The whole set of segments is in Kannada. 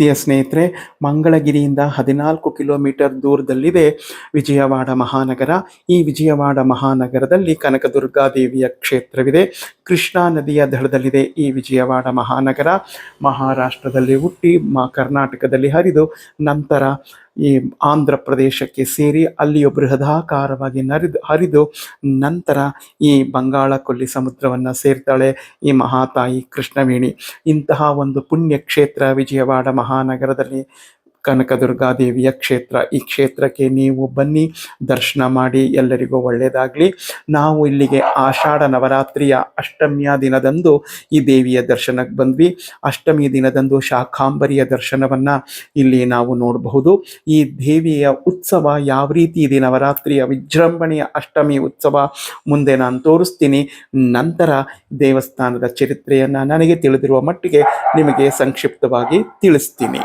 ಪ್ರೀತಿಯ ಸ್ನೇಹಿತರೆ ಮಂಗಳಗಿರಿಯಿಂದ ಹದಿನಾಲ್ಕು ಕಿಲೋಮೀಟರ್ ದೂರದಲ್ಲಿದೆ ವಿಜಯವಾಡ ಮಹಾನಗರ. ಈ ವಿಜಯವಾಡ ಮಹಾನಗರದಲ್ಲಿ ಕನಕದುರ್ಗಾದೇವಿಯ ಕ್ಷೇತ್ರವಿದೆ. ಕೃಷ್ಣಾ ನದಿಯ ದಡದಲ್ಲಿದೆ. ಈ ವಿಜಯವಾಡ ಮಹಾನಗರ ಮಹಾರಾಷ್ಟ್ರದಲ್ಲಿ ಹುಟ್ಟಿ ಮಾ ಕರ್ನಾಟಕದಲ್ಲಿ ಹರಿದು ನಂತರ ಈ ಆಂಧ್ರ ಪ್ರದೇಶಕ್ಕೆ ಸೇರಿ ಅಲ್ಲಿಯೂ ಬೃಹದಾಕಾರವಾಗಿ ನರಿದು, ಹರಿದು ನಂತರ ಈ ಬಂಗಾಳ ಕೊಲ್ಲಿ ಸಮುದ್ರವನ್ನು ಸೇರ್ತಾಳೆ ಈ ಮಹಾತಾಯಿ ಕೃಷ್ಣವೇಣಿ. ಇಂತಹ ಒಂದು ಪುಣ್ಯ ಕ್ಷೇತ್ರ ವಿಜಯವಾಡ ಮಹಾನಗರದಲ್ಲಿ ಕನಕದುರ್ಗಾದೇವಿಯ ಕ್ಷೇತ್ರ. ಈ ಕ್ಷೇತ್ರಕ್ಕೆ ನೀವು ಬನ್ನಿ, ದರ್ಶನ ಮಾಡಿ, ಎಲ್ಲರಿಗೂ ಒಳ್ಳೆಯದಾಗಲಿ ನಾವು ಇಲ್ಲಿಗೆ ಆಷಾಢ ನವರಾತ್ರಿಯ ಅಷ್ಟಮಿಯ ದಿನದಂದು ಈ ದೇವಿಯ ದರ್ಶನಕ್ಕೆ ಬಂದ್ವಿ. ಅಷ್ಟಮಿ ದಿನದಂದು ಶಾಖಾಂಬರಿಯ ದರ್ಶನವನ್ನು ಇಲ್ಲಿ ನಾವು ನೋಡಬಹುದು. ಈ ದೇವಿಯ ಉತ್ಸವ ಯಾವ ರೀತಿ ಇದೆ? ನವರಾತ್ರಿಯ ವಿಜೃಂಭಣೆಯ ಅಷ್ಟಮಿ ಉತ್ಸವ ಮುಂದೆ ನಾನು ತೋರಿಸ್ತೀನಿ. ನಂತರ ದೇವಸ್ಥಾನದ ಚರಿತ್ರೆಯನ್ನು ನನಗೆ ತಿಳಿದಿರುವ ಮಟ್ಟಿಗೆ ನಿಮಗೆ ಸಂಕ್ಷಿಪ್ತವಾಗಿ ತಿಳಿಸ್ತೀನಿ.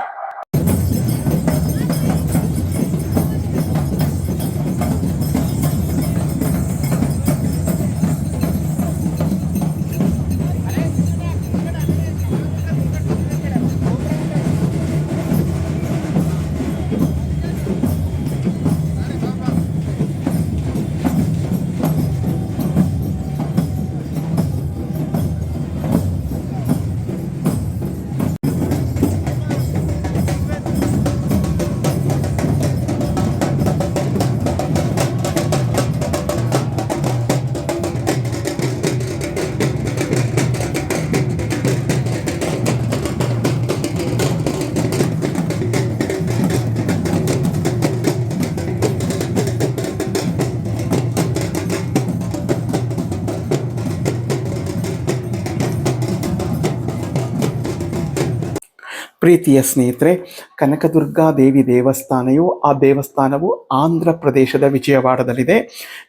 ಪ್ರೀತಿಯ ಸ್ನೇಹಿತರೆ, ಕನಕದುರ್ಗಾ ದೇವಿ ದೇವಸ್ಥಾನವು ಆ ದೇವಸ್ಥಾನವು ಆಂಧ್ರ ಪ್ರದೇಶದ ವಿಜಯವಾಡದಲ್ಲಿದೆ.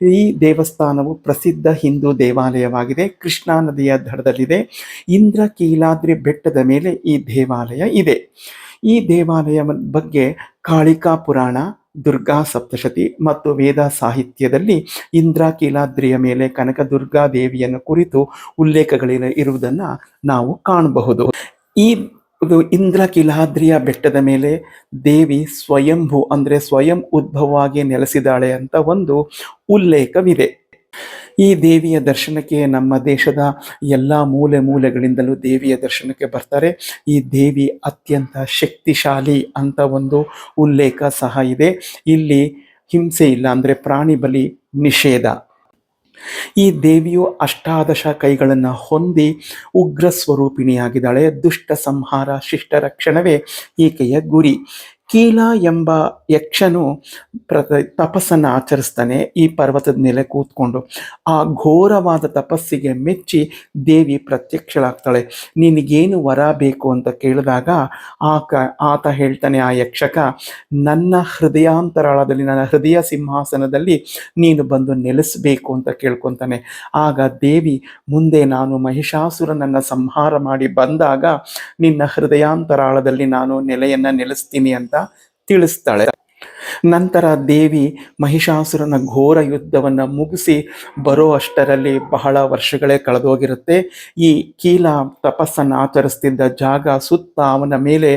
ಈ ದೇವಸ್ಥಾನವು ಪ್ರಸಿದ್ಧ ಹಿಂದೂ ದೇವಾಲಯವಾಗಿದೆ. ಕೃಷ್ಣಾ ನದಿಯ ದಡದಲ್ಲಿದೆ. ಇಂದ್ರ ಕೀಲಾದ್ರಿ ಬೆಟ್ಟದ ಮೇಲೆ ಈ ದೇವಾಲಯ ಇದೆ. ಈ ದೇವಾಲಯ ಬಗ್ಗೆ ಕಾಳಿಕಾ ಪುರಾಣ, ದುರ್ಗಾ ಸಪ್ತಶತಿ ಮತ್ತು ವೇದ ಸಾಹಿತ್ಯದಲ್ಲಿ ಇಂದ್ರಕೀಲಾದ್ರಿಯ ಮೇಲೆ ಕನಕದುರ್ಗಾ ದೇವಿಯನ್ನು ಕುರಿತು ಉಲ್ಲೇಖಗಳಿನ ಇರುವುದನ್ನು ನಾವು ಕಾಣಬಹುದು. ಈ ಇದು ಇಂದ್ರಕಿಲಾದ್ರಿಯ ಬೆಟ್ಟದ ಮೇಲೆ ದೇವಿ ಸ್ವಯಂಭೂ ಅಂದರೆ ಸ್ವಯಂ ಉದ್ಭವವಾಗಿ ನೆಲೆಸಿದಾಳೆ ಅಂತ ಒಂದು ಉಲ್ಲೇಖವಿದೆ. ಈ ದೇವಿಯ ದರ್ಶನಕ್ಕೆ ನಮ್ಮ ದೇಶದ ಎಲ್ಲ ಮೂಲೆ ಮೂಲೆಗಳಿಂದಲೂ ದೇವಿಯ ದರ್ಶನಕ್ಕೆ ಬರ್ತಾರೆ. ಈ ದೇವಿ ಅತ್ಯಂತ ಶಕ್ತಿಶಾಲಿ ಅಂತ ಒಂದು ಉಲ್ಲೇಖ ಸಹ ಇದೆ. ಇಲ್ಲಿ ಹಿಂಸೆ ಇಲ್ಲ ಅಂದರೆ ಪ್ರಾಣಿ ಬಲಿ ನಿಷೇಧ. ಈ ದೇವಿಯು ಅಷ್ಟಾದಶ ಕೈಗಳನ್ನು ಹೊಂದಿ ಉಗ್ರ ಸ್ವರೂಪಿಣಿಯಾಗಿದ್ದಾಳೆ. ದುಷ್ಟ ಸಂಹಾರ ಶಿಷ್ಟ ರಕ್ಷಣವೇ ಈಕೆಯ ಗುರಿ. ಕೀಲ ಎಂಬ ಯಕ್ಷನು ಪ್ರ ತಪಸ್ಸನ್ನು ಆಚರಿಸ್ತಾನೆ ಈ ಪರ್ವತದ ಮೇಲೆ ಕೂತ್ಕೊಂಡು. ಆ ಘೋರವಾದ ತಪಸ್ಸಿಗೆ ಮೆಚ್ಚಿ ದೇವಿ ಪ್ರತ್ಯಕ್ಷಳಾಗ್ತಾಳೆ. ನಿನಗೇನು ವರ ಬೇಕು ಅಂತ ಕೇಳಿದಾಗ ಆ ಕ ಆತ ಹೇಳ್ತಾನೆ ಆ ಯಕ್ಷಕ, ನನ್ನ ಹೃದಯಾಂತರಾಳದಲ್ಲಿ, ನನ್ನ ಹೃದಯ ಸಿಂಹಾಸನದಲ್ಲಿ ನೀನು ಬಂದು ನೆಲೆಸಬೇಕು ಅಂತ ಕೇಳ್ಕೊತಾನೆ. ಆಗ ದೇವಿ, ಮುಂದೆ ನಾನು ಮಹಿಷಾಸುರನನ್ನು ಸಂಹಾರ ಮಾಡಿ ಬಂದಾಗ ನಿನ್ನ ಹೃದಯಾಂತರಾಳದಲ್ಲಿ ನಾನು ನೆಲೆಯನ್ನು ನೆಲೆಸ್ತೀನಿ ಅಂತ ತಿಳಿಸ್ತಾಳೆ. ನಂತರ ದೇವಿ ಮಹಿಷಾಸುರನ ಘೋರ ಯುದ್ಧವನ್ನು ಮುಗಿಸಿ ಬರೋ ಅಷ್ಟರಲ್ಲಿ ಬಹಳ ವರ್ಷಗಳೇ ಕಳೆದೋಗಿರುತ್ತೆ. ಈ ಕೀಲ ತಪಸ್ಸನ್ನು ಆಚರಿಸ್ತಿದ್ದ ಜಾಗ ಸುತ್ತ ಅವನ ಮೇಲೆ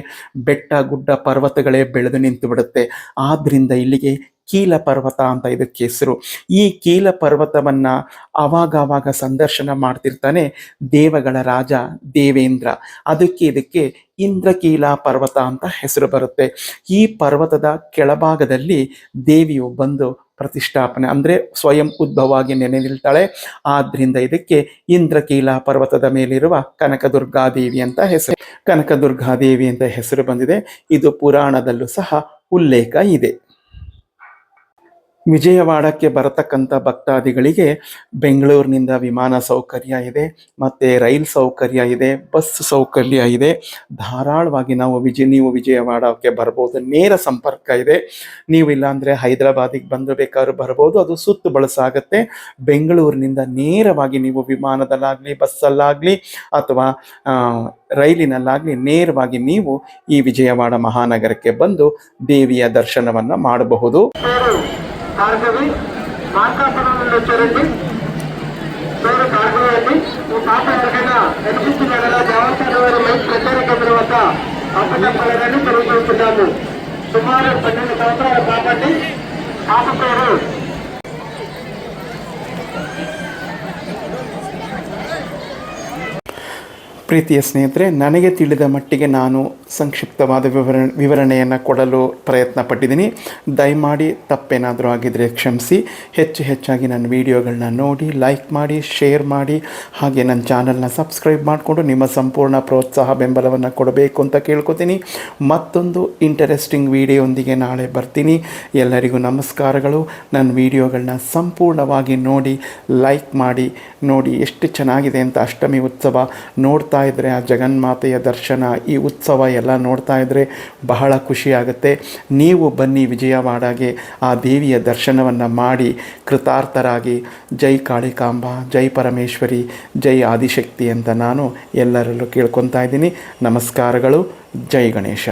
ಬೆಟ್ಟ ಗುಡ್ಡ ಪರ್ವತಗಳೇ ಬೆಳೆದು ನಿಂತು ಬಿಡುತ್ತೆ ಆದ್ರಿಂದ ಇಲ್ಲಿಗೆ ಕೀಲ ಪರ್ವತ ಅಂತ ಇದಕ್ಕೆ ಹೆಸರು. ಈ ಕೀಲ ಪರ್ವತವನ್ನ ಅವಾಗ ಅವಾಗ ಸಂದರ್ಶನ ಮಾಡ್ತಿರ್ತಾನೆ ದೇವಗಳ ರಾಜ ದೇವೇಂದ್ರ. ಅದಕ್ಕೆ ಇದಕ್ಕೆ ಇಂದ್ರಕೀಲ ಪರ್ವತ ಅಂತ ಹೆಸರು ಬರುತ್ತೆ. ಈ ಪರ್ವತದ ಕೆಳಭಾಗದಲ್ಲಿ ದೇವಿಯು ಬಂದು ಪ್ರತಿಷ್ಠಾಪನೆ ಅಂದರೆ ಸ್ವಯಂ ಉದ್ಭವವಾಗಿ ನೆನೆ ನಿಲ್ತಾಳೆ. ಆದ್ರಿಂದ ಇದಕ್ಕೆ ಇಂದ್ರಕೀಲ ಪರ್ವತದ ಮೇಲಿರುವ ಕನಕದುರ್ಗಾದೇವಿ ಅಂತ ಹೆಸರು. ಕನಕದುರ್ಗಾದೇವಿ ಅಂತ ಹೆಸರು ಬಂದಿದೆ. ಇದು ಪುರಾಣದಲ್ಲೂ ಸಹ ಉಲ್ಲೇಖ ಇದೆ. ವಿಜಯವಾಡಕ್ಕೆ ಬರತಕ್ಕಂಥ ಭಕ್ತಾದಿಗಳಿಗೆ ಬೆಂಗಳೂರಿನಿಂದ ವಿಮಾನ ಸೌಕರ್ಯ ಇದೆ, ಮತ್ತು ರೈಲ್ ಸೌಕರ್ಯ ಇದೆ, ಬಸ್ ಸೌಕರ್ಯ ಇದೆ. ಧಾರಾಳವಾಗಿ ನಾವು ವಿಜಯ ನೀವು ವಿಜಯವಾಡಕ್ಕೆ ಬರ್ಬೋದು. ನೇರ ಸಂಪರ್ಕ ಇದೆ. ನೀವು ಇಲ್ಲಾಂದರೆ ಹೈದರಾಬಾದಿಗೆ ಬಂದು ಬೇಕಾದ್ರೂ ಬರ್ಬೋದು. ಅದು ಸುತ್ತು ಬಳಸಾಗುತ್ತೆ. ಬೆಂಗಳೂರಿನಿಂದ ನೇರವಾಗಿ ನೀವು ವಿಮಾನದಲ್ಲಾಗಲಿ, ಬಸ್ಸಲ್ಲಾಗಲಿ ಅಥವಾ ರೈಲಿನಲ್ಲಾಗಲಿ ನೇರವಾಗಿ ನೀವು ಈ ವಿಜಯವಾಡ ಮಹಾನಗರಕ್ಕೆ ಬಂದು ದೇವಿಯ ದರ್ಶನವನ್ನು ಮಾಡಬಹುದು. భార్గవి మార్కాపురం నుండి వచ్చారండి. పేరు భార్గవి అండి ఈ పాప ఎవరికైనా కనిపిస్తుంది కదా దేవస్థానం వారి మైక్ ప్రచార కేంద్రం వద్ద అప్పచెప్పాలని తెలియజేస్తున్నాము. సుమారు పన్నెండు సంవత్సరాల పాపండి పాప పేరు ಪ್ರೀತಿಯ ಸ್ನೇಹಿತರೆ, ನನಗೆ ತಿಳಿದ ಮಟ್ಟಿಗೆ ನಾನು ಸಂಕ್ಷಿಪ್ತವಾದ ವಿವರ, ವಿವರಣೆಯನ್ನು ಕೊಡಲು ಪ್ರಯತ್ನ ಪಟ್ಟಿದ್ದೀನಿ ದಯಮಾಡಿ ತಪ್ಪೇನಾದರೂ ಆಗಿದ್ದರೆ ಕ್ಷಮಿಸಿ. ಹೆಚ್ಚು ಹೆಚ್ಚಾಗಿ ನನ್ನ ವಿಡಿಯೋಗಳನ್ನ ನೋಡಿ, ಲೈಕ್ ಮಾಡಿ, ಶೇರ್ ಮಾಡಿ, ಹಾಗೆ ನನ್ನ ಚಾನಲ್ನ ಸಬ್ಸ್ಕ್ರೈಬ್ ಮಾಡಿಕೊಂಡು ನಿಮ್ಮ ಸಂಪೂರ್ಣ ಪ್ರೋತ್ಸಾಹ ಬೆಂಬಲವನ್ನು ಕೊಡಬೇಕು ಅಂತ ಕೇಳ್ಕೊತೀನಿ. ಮತ್ತೊಂದು ಇಂಟರೆಸ್ಟಿಂಗ್ ವಿಡಿಯೋಂದಿಗೆ ನಾಳೆ ಬರ್ತೀನಿ. ಎಲ್ಲರಿಗೂ ನಮಸ್ಕಾರಗಳು. ನನ್ನ ವೀಡಿಯೋಗಳನ್ನ ಸಂಪೂರ್ಣವಾಗಿ ನೋಡಿ, ಲೈಕ್ ಮಾಡಿ, ನೋಡಿ ಎಷ್ಟು ಚೆನ್ನಾಗಿದೆ ಅಂತ ಅಷ್ಟಮಿ ಉತ್ಸವ ನೋಡ್ತಾ ಇದ್ದರೆ ಆ ಜಗನ್ಮಾತೆಯ ದರ್ಶನ, ಈ ಉತ್ಸವ ಎಲ್ಲ ನೋಡ್ತಾ ಇದ್ದರೆ ಬಹಳ ಖುಷಿಯಾಗುತ್ತೆ ನೀವು ಬನ್ನಿ ವಿಜಯವಾಡಗೆ ಆ ದೇವಿಯ ದರ್ಶನವನ್ನು ಮಾಡಿ, ಕೃತಾರ್ಥರಾಗಿ, ಜೈ ಕಾಳಿಕಾಂಬ, ಜೈ ಪರಮೇಶ್ವರಿ, ಜೈ ಆದಿಶಕ್ತಿ ಅಂತ ನಾನು ಎಲ್ಲರಲ್ಲೂ ಕೇಳ್ಕೊತಾ ಇದ್ದೀನಿ. ನಮಸ್ಕಾರಗಳು. ಜೈ ಗಣೇಶ.